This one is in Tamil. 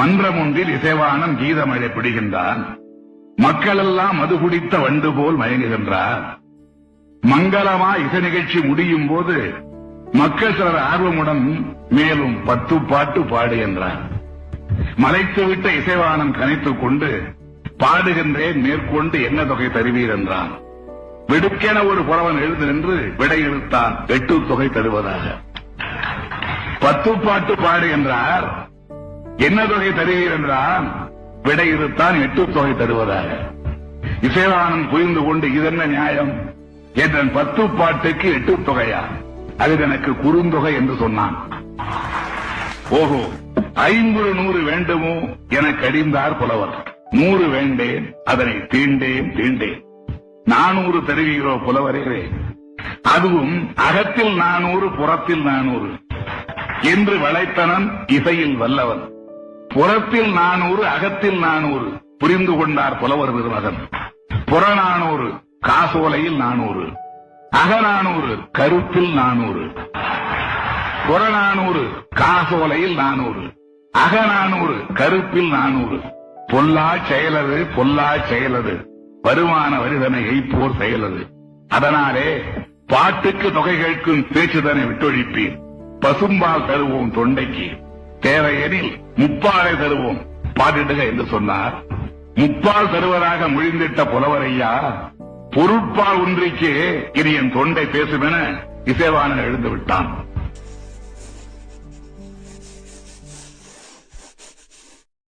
மன்றம் ஒன்றில் இசைவானம் கீதமழை பிடிகின்றான். மக்களெல்லாம் மது குடித்த வண்டு போல் மயங்குகின்றார். மங்களமா இசை நிகழ்ச்சி முடியும் போது மக்கள் சிலர் ஆர்வமுடன் மேலும் பத்து பாட்டு பாடு என்றார் மலைத்துவிட்ட இசைவானம் கனைத்துக் கொண்டு பாடுகின்றேன் மேற்கொண்டு என்ன தொகை தருவீர் என்றான். விடுக்கென ஒரு புலவன் எழுந்து நின்று விடை இழுத்தான் எட்டு தொகை தருவதாக. பத்து பாட்டு பாடு என்றார் என்ன தொகை தருவீர் என்றான் விடை இழுத்தான் எட்டு தொகை தருவதாக. இசைவானன் புரிந்து கொண்டு இதென்ன நியாயம்? என்றன் பத்து பாட்டுக்கு எட்டு தொகையா? அது எனக்கு குறுந்தொகை என்று சொன்னான். ஓஹோ ஐம்பது நூறு வேண்டுமோ என கடிந்தார் புலவர். நூறு வேண்டேன் அதனை தீண்டேன் தீண்டேன். நானூறு தருவீரோ புலவரே? அதுவும் அகத்தில் நானூறு புறத்தில் நானூறு. என்று வளைத்தனன் இசையில் வல்லவன். புறத்தில் நானூறு அகத்தில் நானூறு. புரிந்து கொண்டார் புலவர் திருமகன் புறநானூறு காசோலையில் நானூறு. அகநானூறு கருத்தில் நானூறு. புறநானூறு காசோலையில் நானூறு. அகநானூறு கருப்பில் நானூறு. பொல்லா செயலது பொல்லா செயலது. வருமான வரிதனை எய்ப்போர் செயலது. அதனாலே பாட்டுக்கு தொகை கேட்கும் பேச்சுதனை விட்டொழிப்பீர். பசும்பால் தருவோம் தொண்டைக்கு. தேவையெனில் முப்பாலை தருவோம். பாடிடுக என்று சொன்னார். முப்பால் தருவதாக முழிந்திட்ட புலவரையா? பொருட்பால் ஒன்றிக்கு இனி என் தொண்டை பேசுமென இசைவாணன் எழுந்து விட்டான்.